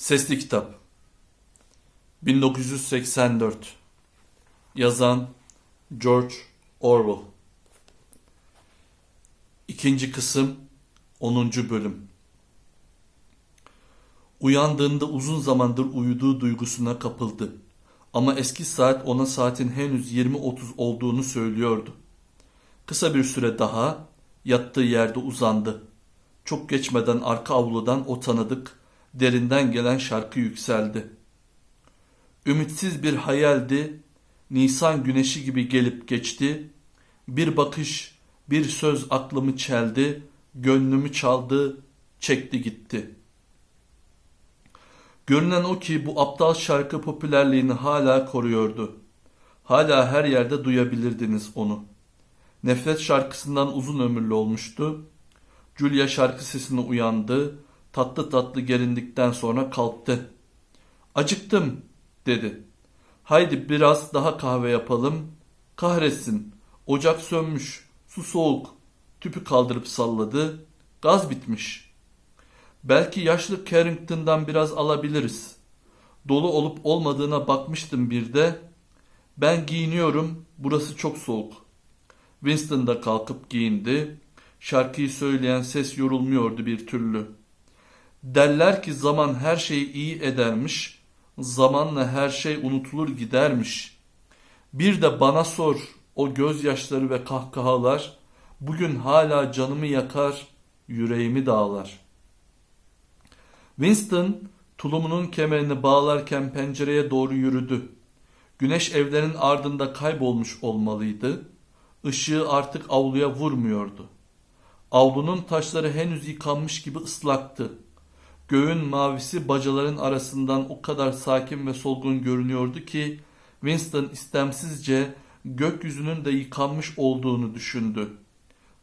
Sesli Kitap 1984 Yazan George Orwell İkinci kısım 10. bölüm Uyandığında uzun zamandır uyuduğu duygusuna kapıldı. Ama eski saat ona saatin henüz 20.30 olduğunu söylüyordu. Kısa bir süre daha yattığı yerde uzandı. Çok geçmeden arka avludan o tanıdık, derinden gelen şarkı yükseldi. Ümitsiz bir hayaldi, Nisan güneşi gibi gelip geçti. Bir bakış, bir söz aklımı çeldi, gönlümü çaldı, çekti gitti. Görünen o ki bu aptal şarkı popülerliğini hala koruyordu. Hala her yerde duyabilirdiniz onu. Nefret şarkısından uzun ömürlü olmuştu. Julia şarkı sesine uyandı. Tatlı tatlı gerindikten sonra kalktı. Acıktım dedi. Haydi biraz daha kahve yapalım. Kahretsin. Ocak sönmüş. Su soğuk. Tüpü kaldırıp salladı. Gaz bitmiş. Belki yaşlı Carrington'dan biraz alabiliriz. Dolu olup olmadığına bakmıştım bir de. Ben giyiniyorum. Burası çok soğuk. Winston da kalkıp giyindi. Şarkıyı söyleyen ses yorulmuyordu bir türlü. Derler ki zaman her şeyi iyi edermiş, zamanla her şey unutulur gidermiş. Bir de bana sor, o gözyaşları ve kahkahalar bugün hala canımı yakar, yüreğimi dağlar. Winston tulumunun kemerini bağlarken pencereye doğru yürüdü. Güneş evlerin ardında kaybolmuş olmalıydı. Işığı artık avluya vurmuyordu. Avlunun taşları henüz yıkanmış gibi ıslaktı. Göğün mavisi bacaların arasından o kadar sakin ve solgun görünüyordu ki Winston istemsizce gökyüzünün de yıkanmış olduğunu düşündü.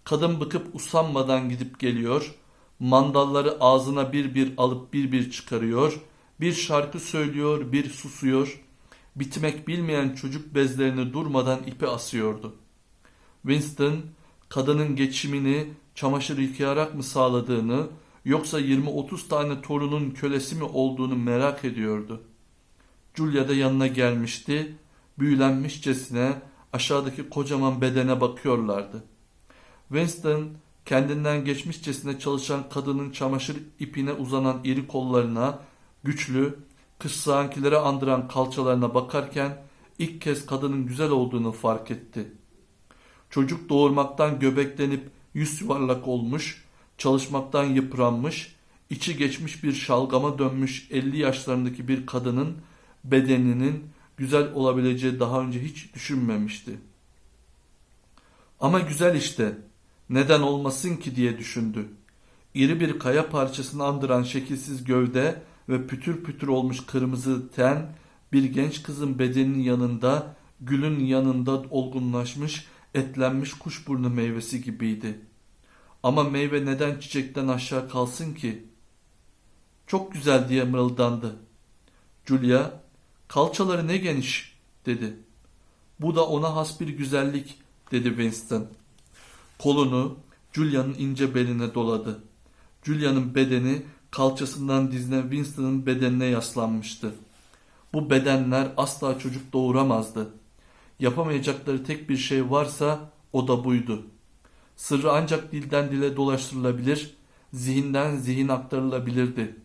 Kadın bıkıp usanmadan gidip geliyor, mandalları ağzına bir bir alıp bir bir çıkarıyor, bir şarkı söylüyor, bir susuyor, bitmek bilmeyen çocuk bezlerini durmadan ipe asıyordu. Winston, kadının geçimini çamaşır yıkayarak mı sağladığını, yoksa 20-30 tane torunun kölesi mi olduğunu merak ediyordu. Julia da yanına gelmişti, büyülenmişçesine aşağıdaki kocaman bedene bakıyorlardı. Winston kendinden geçmişçesine çalışan kadının çamaşır ipine uzanan iri kollarına, güçlü, kıssağankilere andıran kalçalarına bakarken ilk kez kadının güzel olduğunu fark etti. Çocuk doğurmaktan göbeklenip yüz yuvarlak olmuş, çalışmaktan yıpranmış, içi geçmiş bir şalgama dönmüş 50 yaşlarındaki bir kadının bedeninin güzel olabileceği daha önce hiç düşünmemişti. Ama güzel işte, neden olmasın ki diye düşündü. İri bir kaya parçasını andıran şekilsiz gövde ve pütür pütür olmuş kırmızı ten bir genç kızın bedeninin yanında, gülün yanında olgunlaşmış, etlenmiş kuşburnu meyvesi gibiydi. Ama meyve neden çiçekten aşağı kalsın ki? Çok güzel diye mırıldandı. Julia, kalçaları ne geniş dedi. Bu da ona has bir güzellik dedi Winston. Kolunu Julia'nın ince beline doladı. Julia'nın bedeni kalçasından dizine Winston'ın bedenine yaslanmıştı. Bu bedenler asla çocuk doğuramazdı. Yapamayacakları tek bir şey varsa o da buydu. Sırrı ancak dilden dile dolaştırılabilir, zihinden zihin aktarılabilirdi.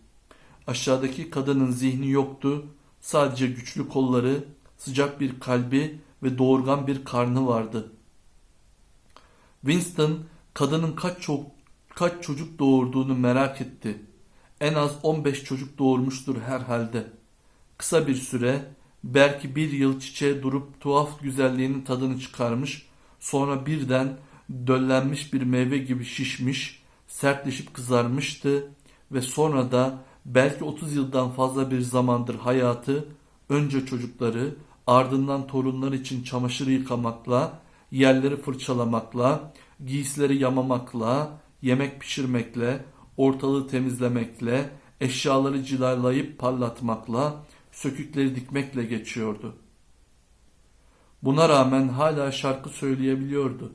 Aşağıdaki kadının zihni yoktu, sadece güçlü kolları, sıcak bir kalbi ve doğurgan bir karnı vardı. Winston kadının kaç çok kaç çocuk doğurduğunu merak etti. En az 15 çocuk doğurmuştur herhalde. Kısa bir süre, belki bir yıl çiçeğe durup tuhaf güzelliğinin tadını çıkarmış, sonra birden döllenmiş bir meyve gibi şişmiş, sertleşip kızarmıştı ve sonra da belki 30 yıldan fazla bir zamandır hayatı önce çocukları ardından torunlar için çamaşır yıkamakla, yerleri fırçalamakla, giysileri yamamakla, yemek pişirmekle, ortalığı temizlemekle, eşyaları cilalayıp parlatmakla, sökükleri dikmekle geçiyordu. Buna rağmen hala şarkı söyleyebiliyordu.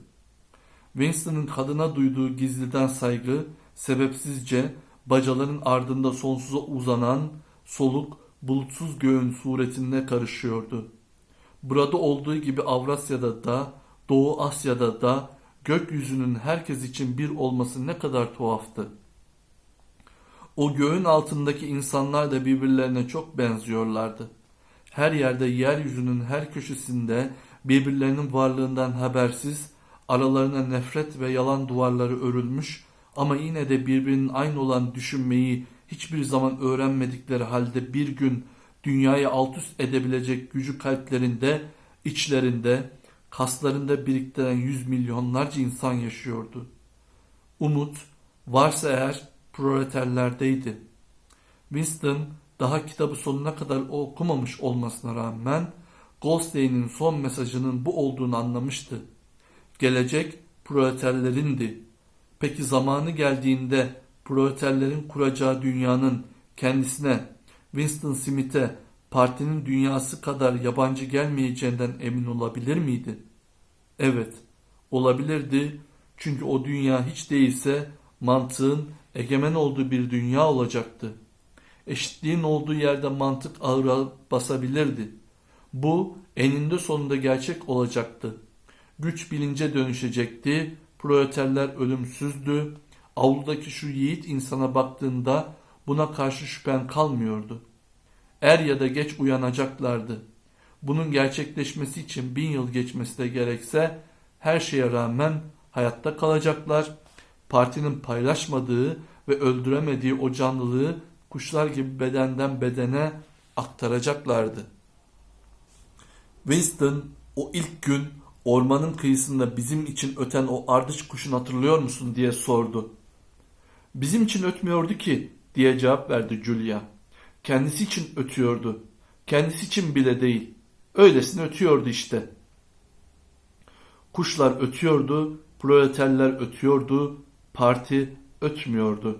Winston'ın kadına duyduğu gizliden saygı sebepsizce bacaların ardında sonsuza uzanan soluk, bulutsuz göğün suretine karışıyordu. Burada olduğu gibi Avrasya'da da, Doğu Asya'da da gökyüzünün herkes için bir olması ne kadar tuhaftı. O göğün altındaki insanlar da birbirlerine çok benziyorlardı. Her yerde yeryüzünün her köşesinde birbirlerinin varlığından habersiz, aralarına nefret ve yalan duvarları örülmüş ama yine de birbirinin aynı olan düşünmeyi hiçbir zaman öğrenmedikleri halde bir gün dünyayı alt üst edebilecek gücü kalplerinde, içlerinde, kaslarında biriktiren yüz milyonlarca insan yaşıyordu. Umut, varsa eğer proleterlerdeydi. Winston daha kitabı sonuna kadar okumamış olmasına rağmen Goldstein'in son mesajının bu olduğunu anlamıştı. Gelecek proleterlerindi. Peki zamanı geldiğinde proleterlerin kuracağı dünyanın kendisine, Winston Smith'e partinin dünyası kadar yabancı gelmeyeceğinden emin olabilir miydi? Evet, olabilirdi çünkü o dünya hiç değilse mantığın egemen olduğu bir dünya olacaktı. Eşitliğin olduğu yerde mantık ağıra basabilirdi. Bu eninde sonunda gerçek olacaktı. Güç bilince dönüşecekti. Proleterler ölümsüzdü. Avludaki şu yiğit insana baktığında buna karşı şüphen kalmıyordu. Er ya da geç uyanacaklardı. Bunun gerçekleşmesi için bin yıl geçmesi de gerekse her şeye rağmen hayatta kalacaklar. Partinin paylaşmadığı ve öldüremediği o canlılığı kuşlar gibi bedenden bedene aktaracaklardı. Winston o ilk gün ormanın kıyısında bizim için öten o ardış kuşun hatırlıyor musun diye sordu. Bizim için ötmüyordu ki diye cevap verdi Julia. Kendisi için ötüyordu. Kendisi için bile değil. Öylesine ötüyordu işte. Kuşlar ötüyordu, proleterler ötüyordu, parti ötmüyordu.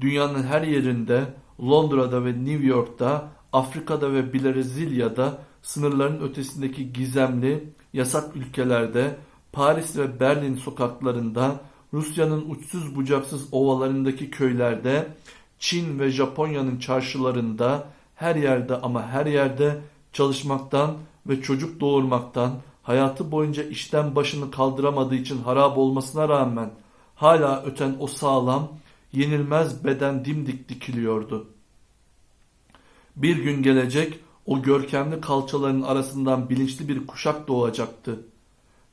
Dünyanın her yerinde, Londra'da ve New York'ta, Afrika'da ve Brezilya'da, sınırların ötesindeki gizemli, yasak ülkelerde, Paris ve Berlin sokaklarında, Rusya'nın uçsuz bucaksız ovalarındaki köylerde, Çin ve Japonya'nın çarşılarında, her yerde ama her yerde çalışmaktan ve çocuk doğurmaktan, hayatı boyunca işten başını kaldıramadığı için harap olmasına rağmen hala öten o sağlam, yenilmez beden dimdik dikiliyordu. Bir gün gelecek o görkemli kalçaların arasından bilinçli bir kuşak doğacaktı.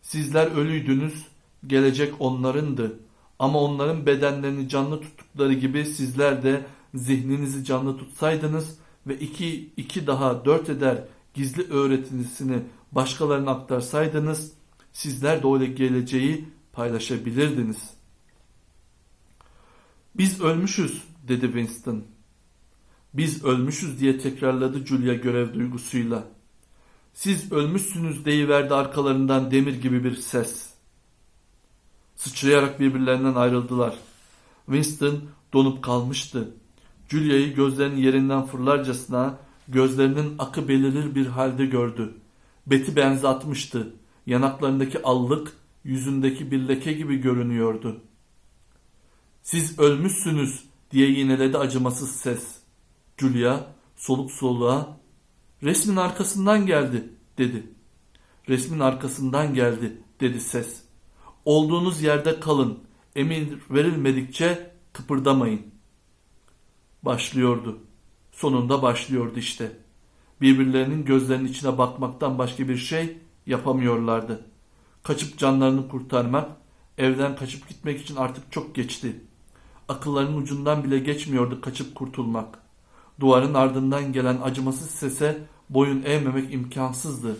Sizler ölüydünüz, gelecek onlarındı. Ama onların bedenlerini canlı tuttukları gibi sizler de zihninizi canlı tutsaydınız ve iki, iki daha dört eder gizli öğretisini başkalarına aktarsaydınız, sizler de öyle geleceği paylaşabilirdiniz. Biz ölmüşüz dedi Winston. Biz ölmüşüz diye tekrarladı Julia görev duygusuyla. Siz ölmüşsünüz deyiverdi arkalarından demir gibi bir ses. Sıçrayarak birbirlerinden ayrıldılar. Winston donup kalmıştı. Julia'yı gözlerinin yerinden fırlarcasına gözlerinin akı belirir bir halde gördü. Beti benzi atmıştı. Yanaklarındaki allık yüzündeki bir leke gibi görünüyordu. Siz ölmüşsünüz diye yineledi acımasız ses. Julia soluk soluğa resmin arkasından geldi dedi. Resmin arkasından geldi dedi ses. Olduğunuz yerde kalın. Emir verilmedikçe kıpırdamayın. Başlıyordu. Sonunda başlıyordu işte. Birbirlerinin gözlerinin içine bakmaktan başka bir şey yapamıyorlardı. Kaçıp canlarını kurtarmak, evden kaçıp gitmek için artık çok geçti. Akıllarının ucundan bile geçmiyordu kaçıp kurtulmak. Duvarın ardından gelen acımasız sese boyun eğmemek imkansızdı.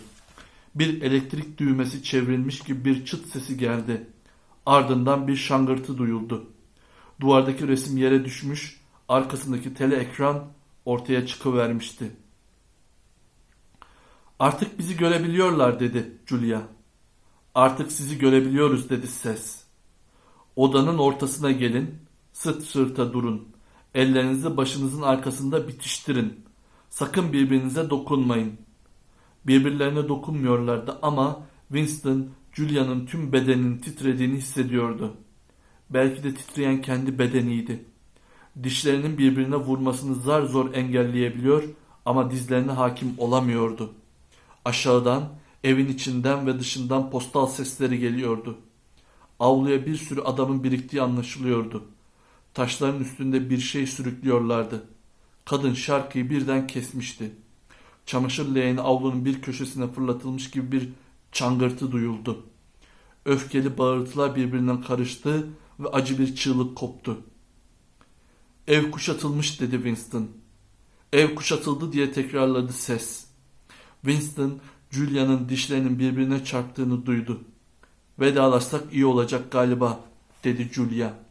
Bir elektrik düğmesi çevrilmiş gibi bir çıt sesi geldi. Ardından bir şangırtı duyuldu. Duvardaki resim yere düşmüş, arkasındaki tele ekran ortaya çıkıvermişti. Artık bizi görebiliyorlar dedi Julia. Artık sizi görebiliyoruz dedi ses. Odanın ortasına gelin, sırt sırta durun. Ellerinizi başınızın arkasında bitiştirin. Sakın birbirinize dokunmayın. Birbirlerine dokunmuyorlardı ama Winston Julia'nın tüm bedeninin titrediğini hissediyordu. Belki de titreyen kendi bedeniydi. Dişlerinin birbirine vurmasını zar zor engelleyebiliyor ama dizlerine hakim olamıyordu. Aşağıdan, evin içinden ve dışından postal sesleri geliyordu. Avluya bir sürü adamın biriktiği anlaşılıyordu. Taşların üstünde bir şey sürüklüyorlardı. Kadın şarkıyı birden kesmişti. Çamaşır leğeni avlunun bir köşesine fırlatılmış gibi bir çangırtı duyuldu. Öfkeli bağırtılar birbirinden karıştı ve acı bir çığlık koptu. Ev kuşatılmış dedi Winston. Ev kuşatıldı diye tekrarladı ses. Winston, Julia'nın dişlerinin birbirine çarptığını duydu. Vedalaşsak iyi olacak galiba dedi Julia.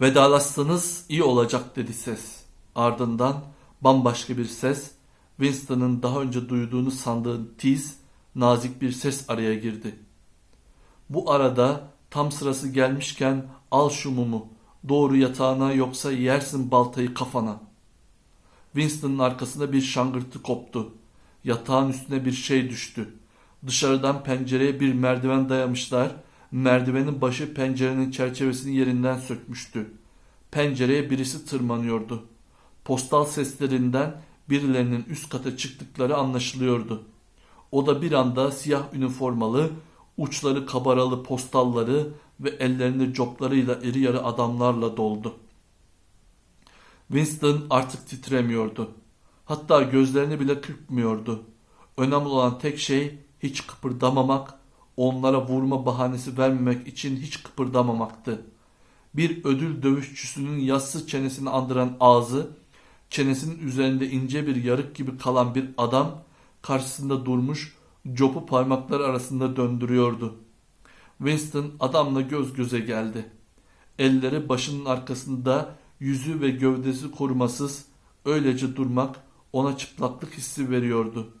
Vedalaşsanız iyi olacak dedi ses. Ardından bambaşka bir ses Winston'ın daha önce duyduğunu sandığı tiz, nazik bir ses araya girdi. Bu arada tam sırası gelmişken al şu mumu, doğru yatağına yoksa yersin baltayı kafana. Winston'ın arkasında bir şangırtı koptu. Yatağın üstüne bir şey düştü. Dışarıdan pencereye bir merdiven dayamışlar. Merdivenin başı pencerenin çerçevesini yerinden sökmüştü. Pencereye birisi tırmanıyordu. Postal seslerinden birilerinin üst kata çıktıkları anlaşılıyordu. O da bir anda siyah üniformalı, uçları kabaralı postalları ve ellerinde coplarıyla iri yarı adamlarla doldu. Winston artık titremiyordu. Hatta gözlerini bile kırpmıyordu. Önemli olan tek şey hiç kıpırdamamak, onlara vurma bahanesi vermemek için hiç kıpırdamamaktı. Bir ödül dövüşçüsünün yassı çenesini andıran ağzı, çenesinin üzerinde ince bir yarık gibi kalan bir adam karşısında durmuş, copu parmakları arasında döndürüyordu. Winston adamla göz göze geldi. Elleri başının arkasında, yüzü ve gövdesi korumasız, öylece durmak ona çıplaklık hissi veriyordu.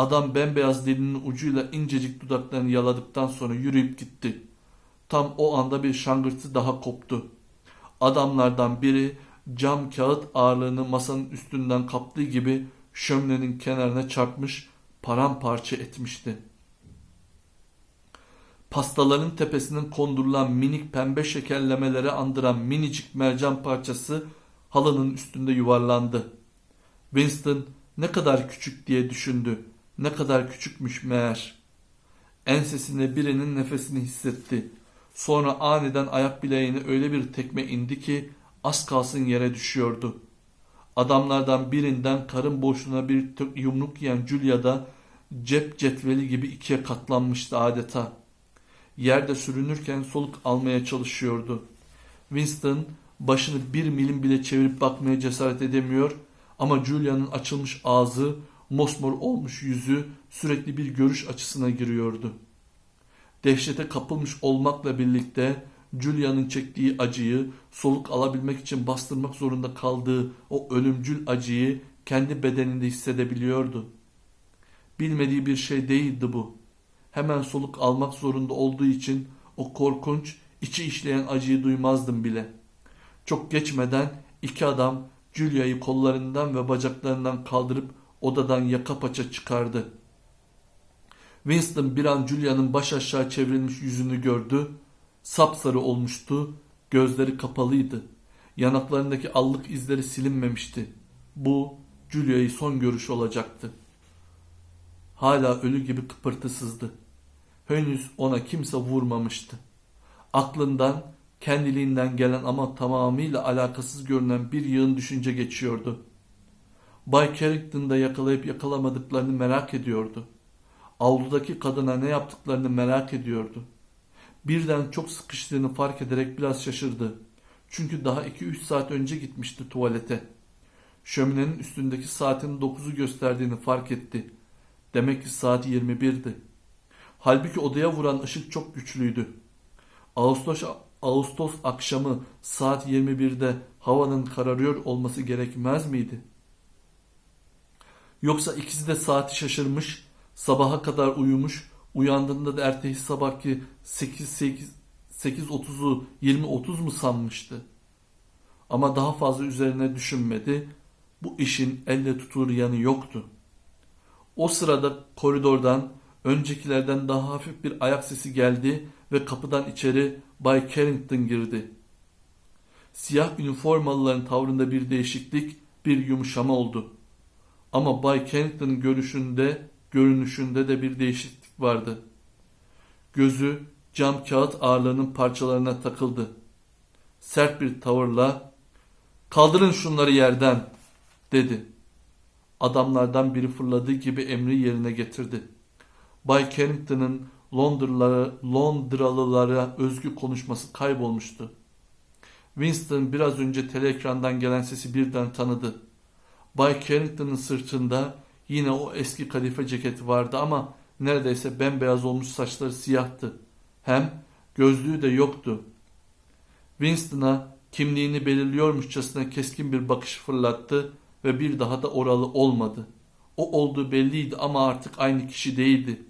Adam bembeyaz dilinin ucuyla incecik dudaklarını yaladıktan sonra yürüyüp gitti. Tam o anda bir şangırtı daha koptu. Adamlardan biri cam kağıt ağırlığını masanın üstünden kaptığı gibi şöminenin kenarına çarpmış, paramparça etmişti. Pastaların tepesinin kondurulan minik pembe şekerlemelere andıran minicik mercan parçası halının üstünde yuvarlandı. Winston ne kadar küçük diye düşündü. Ne kadar küçükmüş meğer. Ensesinde birinin nefesini hissetti. Sonra aniden ayak bileğine öyle bir tekme indi ki az kalsın yere düşüyordu. Adamlardan birinden karın boşluğuna bir yumruk yiyen Julia da cep cetveli gibi ikiye katlanmıştı adeta. Yerde sürünürken soluk almaya çalışıyordu. Winston başını bir milim bile çevirip bakmaya cesaret edemiyor ama Julia'nın açılmış ağzı, mosmor olmuş yüzü sürekli bir görüş açısına giriyordu. Dehşete kapılmış olmakla birlikte Julia'nın çektiği acıyı soluk alabilmek için bastırmak zorunda kaldığı o ölümcül acıyı kendi bedeninde hissedebiliyordu. Bilmediği bir şey değildi bu. Hemen soluk almak zorunda olduğu için o korkunç, içi işleyen acıyı duymazdım bile. Çok geçmeden iki adam Julia'yı kollarından ve bacaklarından kaldırıp odadan yaka paça çıkardı. Winston bir an Julia'nın baş aşağı çevrilmiş yüzünü gördü. Sapsarı olmuştu, gözleri kapalıydı. Yanaklarındaki allık izleri silinmemişti. Bu Julia'yı son görüş olacaktı. Hala ölü gibi kıpırtısızdı. Henüz ona kimse vurmamıştı. Aklından, kendiliğinden gelen ama tamamıyla alakasız görünen bir yığın düşünce geçiyordu. Bay Carrington'da yakalayıp yakalamadıklarını merak ediyordu. Avludaki kadına ne yaptıklarını merak ediyordu. Birden çok sıkıştığını fark ederek biraz şaşırdı. Çünkü daha 2-3 saat önce gitmişti tuvalete. Şöminenin üstündeki saatin 9'u gösterdiğini fark etti. Demek ki saat 21'di. Halbuki odaya vuran ışık çok güçlüydü. Ağustos, Ağustos akşamı saat 21'de havanın kararıyor olması gerekmez miydi? Yoksa ikisi de saati şaşırmış, sabaha kadar uyumuş, uyandığında da ertesi sabahki 8.30'u 20.30 mu sanmıştı? Ama daha fazla üzerine düşünmedi. Bu işin elle tutulur yanı yoktu. O sırada koridordan öncekilerden daha hafif bir ayak sesi geldi ve kapıdan içeri Bay Carrington girdi. Siyah üniformalıların tavrında bir değişiklik, bir yumuşama oldu. Ama Bay Kennington'ın görüşünde, görünüşünde de bir değişiklik vardı. Gözü cam kağıt ağırlığının parçalarına takıldı. Sert bir tavırla "Kaldırın şunları yerden." dedi. Adamlardan biri fırladığı gibi emri yerine getirdi. Bay Carrington'ın Londralı, Londralılara özgü konuşması kaybolmuştu. Winston biraz önce teleekrandan gelen sesi birden tanıdı. Bay Carrington'ın sırtında yine o eski kadife ceketi vardı ama neredeyse bembeyaz olmuş saçları siyahtı. Hem gözlüğü de yoktu. Winston'a kimliğini belirliyormuşçasına keskin bir bakış fırlattı ve bir daha da oralı olmadı. O olduğu belliydi ama artık aynı kişi değildi.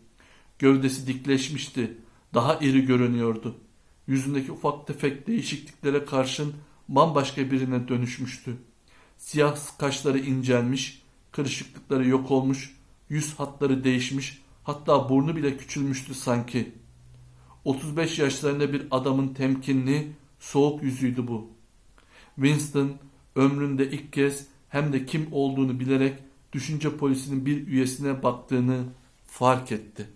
Gövdesi dikleşmişti, daha iri görünüyordu. Yüzündeki ufak tefek değişikliklere karşın bambaşka birine dönüşmüştü. Siyah kaşları incelmiş, kırışıklıkları yok olmuş, yüz hatları değişmiş, hatta burnu bile küçülmüştü sanki. 35 yaşlarında bir adamın temkinli, soğuk yüzüydü bu. Winston ömründe ilk kez hem de kim olduğunu bilerek düşünce polisinin bir üyesine baktığını fark etti.